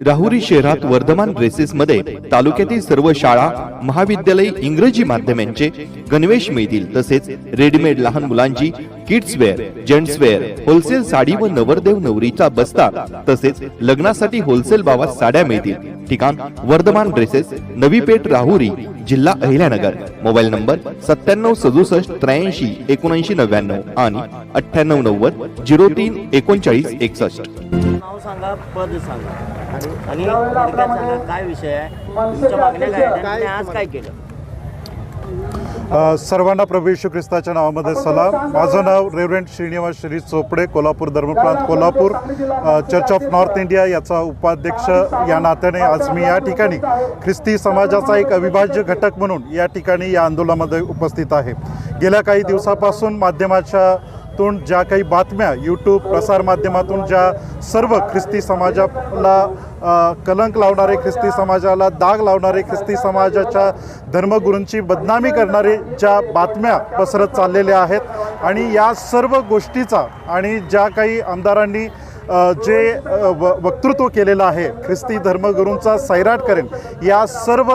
राहुरी शहरात वर्धमान ड्रेसेसमध्ये तालुक्यातील सर्व शाळा महाविद्यालय इंग्रजी माध्यमांचे गणवेश मिळतील तसेच रेडीमेड लहान मुलांची kids wear gents wear wholesale sari व नवरदेव नवरीचा बस्ता तसेच लग्नासाठी होलसेल भावात साड्या मिळतील. ठिकाण वर्धमान ड्रेसेस नवी पेठ राहुरी. जिल्हा अहिल्यानगर. मोबाईल नंबर सत्त्याण्णव सदुसष्ट त्र्याऐंशी एकोणऐंशी नव्याण्णव आणि अठ्ठ्याण्णव नव्वद झिरो तीन एकोणचाळीस एकसष्ट. नाव सांगा पद सांगा. आणि काय विषय आहे? तुमच्या मागण्या काय आज काय केलं? सर्वांना प्रभू येशू ख्रिस्ताच्या नावामध्ये सलाम. माझं नाव reverend Shrinivas Shri Chopde Kolhapur धर्मप्रांत Kolhapur church of North India याचा उपाध्यक्ष या नात्याने आज मी या ठिकाणी ख्रिस्ती समाजाचा एक अविभाज्य घटक म्हणून या ठिकाणी या आंदोलनामध्ये उपस्थित आहे. गेल्या काही दिवसापासून माध्यमाच्या माध्यमातून ज्या काही बातम्या यूट्यूब प्रसारमाध्यमातून ज्या सर्व ख्रिस्ती समाजाला कलंक लावणारे ख्रिस्ती समाजाला दाग लावणारे ख्रिस्ती समाजाच्या धर्मगुरूंची बदनामी करणारे ज्या बातम्या पसरत चाललेल्या आहेत आणि या सर्व गोष्टीचा आणि ज्या काही आमदारांनी जे व वक्तृत्व केलेलं आहे ख्रिस्ती धर्मगुरूंचा सैराट करेन या सर्व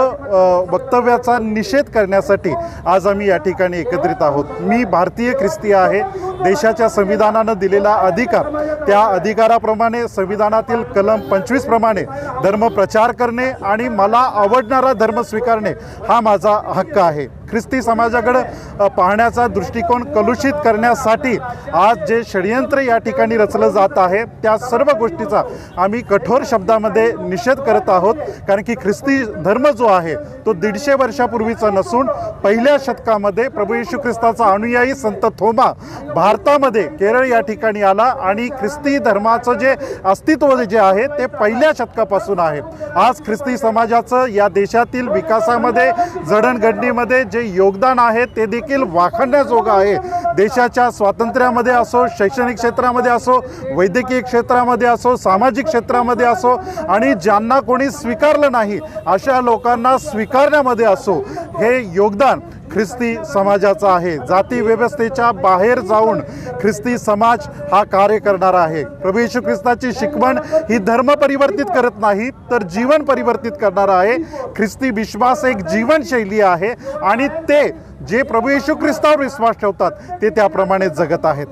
वक्तव्याचा निषेध करण्यासाठी आज आम्ही या ठिकाणी एकत्रित आहोत. मी भारतीय ख्रिस्ती आहे देशाच्या संविधानानं दिलेला अधिकार त्या अधिकाराप्रमाणे संविधानातील कलम पंचवीसप्रमाणे धर्म प्रचार करणे आणि मला आवडणारा धर्म स्वीकारणे हा माझा हक्क आहे. ख्रिस्ती समाजाकडं पाहण्याचा दृष्टिकोन कलुषित करण्यासाठी आज जे षडयंत्र या ठिकाणी रचलं जात आहे त्या सर्व गोष्टीचा आम्ही कठोर शब्दामध्ये निषेध करत आहोत. कारण की ख्रिस्ती धर्म जो आहे तो दीडशे वर्षापूर्वीचा नसून पहिल्या शतकामध्ये प्रभू येशू ख्रिस्ताचा अनुयायी संत थोमा भारतामध्ये केरळ या ठिकाणी आला आणि ख्रिस्ती धर्माचं जे अस्तित्व जे आहे ते पहिल्या शतकापासून आहे. आज ख्रिस्ती समाजाचं या देशातील विकासामध्ये जडणघडणीमध्ये जे योगदान आहे ते देखील वाखाणण्याजोगं आहे. देशाच्या स्वातंत्र्यामध्ये असो शैक्षणिक क्षेत्रामध्ये असो वैद्यकीय क्षेत्रामध्ये असो सामाजिक क्षेत्रामध्ये असो आणि ज्यांना कोणी स्वीकारलं नाही अशा लोकांना स्वीकारण्यामध्ये असो हे योगदान ख्रिस्ती समाजाचा आहे. जाती व्यवस्थेच्या बाहेर जाऊन ख्रिस्ती समाज हा कार्य करणार आहे. प्रभू येशू ख्रिस्ताची शिकवण ही धर्म परिवर्तित करत नाही तर जीवन परिवर्तित करणार आहे. ख्रिस्ती विश्वास एक जीवनशैली आहे आणि ते जे प्रभू येशू ख्रिस्तावर विश्वास ठेवतात ते त्याप्रमाणे जगत आहेत.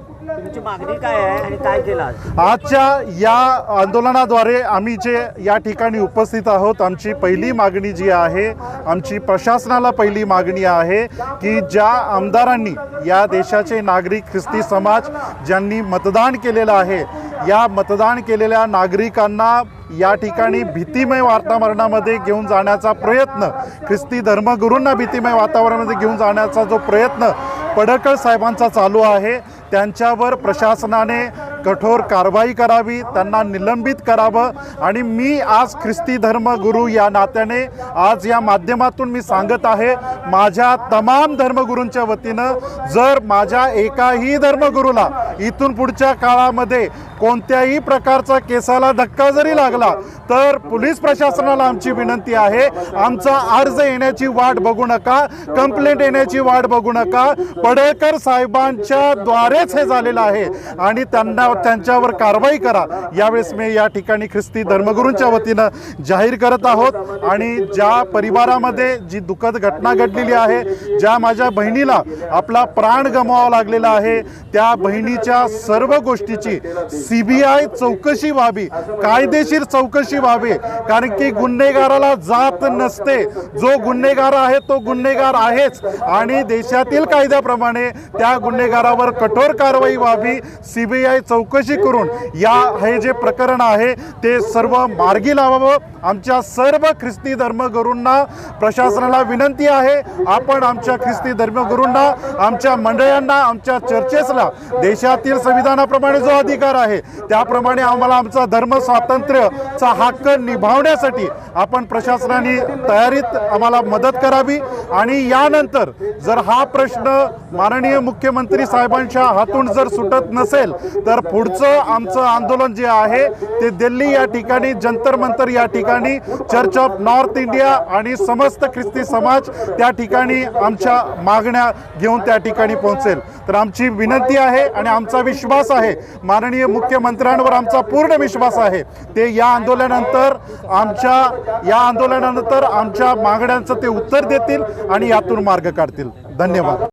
तुमची मागणी काय आहे आणि काय केलं आजच्या या आंदोलनाद्वारे आम्ही जे या ठिकाणी उपस्थित आहोत आमची पहिली मागणी जी आहे आमची प्रशासनाला पहिली मागणी आहे की ज्या आमदारांनी या देशाचे नागरिक ख्रिस्ती समाज ज्यांनी मतदान केलेलं आहे या मतदान केलेल्या नागरिकांना या ठिकाणी भीतीमय वातावरणामध्ये घेऊन जाण्याचा प्रयत्न ख्रिस्ती धर्मगुरूंना भीतीमय वातावरणामध्ये घेऊन जाण्याचा जो प्रयत्न पडळकर साहेबांचा चालू आहे त्यांच्यावर प्रशासनाने कठोर कारवाई करावी त्यांना निलंबित करावं. आणि मी आज ख्रिस्ती धर्मगुरू या नात्याने आज या माध्यमातून मी सांगत आहे माझ्या तमाम धर्मगुरूंच्या वतीनं जर माझ्या एकाही धर्मगुरूला इथून पुढच्या काळामध्ये कोणत्याही प्रकारचा केसाला धक्का जरी लागला तर पोलीस प्रशासनाला आमची विनंती आहे आमचा अर्ज येण्याची वाट बघू नका कंप्लेंट येण्याची वाट बघू नका. पडळकर साहेबांच्या द्वारेच हे झालेलं आहे. आणि त्यांना त्यांच्यावर कारवाई करा. यावेळेस मी या ठिकाणी ख्रिस्ती धर्मगुरूंच्या वतीनं जाहीर करत आहोत. आणि ज्या परिवारामध्ये जी दुःखद घटना घडलेली आहे ज्या माझ्या बहिणीला आपला प्राण गमवावा लागलेला आहे त्या बहिणीच्या सर्व गोष्टीची सी बी आय चौकशी व्हावी कायदेशीर चौकशी व्हावी. कारण की गुन्हेगाराला जात नसते. जो गुन्हेगार आहे तो गुन्हेगार आहेच. आणि देशातील कायद्याप्रमाणे त्या गुन्हेगारावर कठोर कारवाई व्हावी सी बी आय चौकशी करून या हे जे प्रकरण आहे ते सर्व मार्गी लावावं. आमच्या सर्व ख्रिस्ती धर्मगुरूंना प्रशासनाला विनंती आहे. आपण आमच्या ख्रिस्ती धर्मगुरूंना आमच्या मंडळांना आमच्या चर्चेसला देशातील संविधानाप्रमाणे जो अधिकार आहे त्याप्रमाणे आम्हाला आमचा धर्म स्वातंत्र्यचा हक्क निभावण्यासाठी आपण प्रशासनाने तयारीत आम्हाला मदत करावी. आणि यानंतर जर हा प्रश्न माननीय मुख्यमंत्री साहेबांच्या हातून जर सुटत नसेल तर पुढचं आमचं आंदोलन जे आहे ते दिल्ली या ठिकाणी जंतर मंतर या ठिकाणी चर्च ऑफ नॉर्थ इंडिया आणि समस्त ख्रिस्ती समाज त्या ठिकाणी आमच्या मागण्या घेऊन त्या ठिकाणी पोहोचेल. तर आमची विनंती आहे आणि आमचा विश्वास आहे माननीय मुख्यमंत्र्यांवर आमचा पूर्ण विश्वास आहे ते या आंदोलनानंतर आमच्या या आंदोलनानंतर आमच्या मागण्यांचं ते उत्तर देतील आणि यातून मार्ग काढतील. धन्यवाद.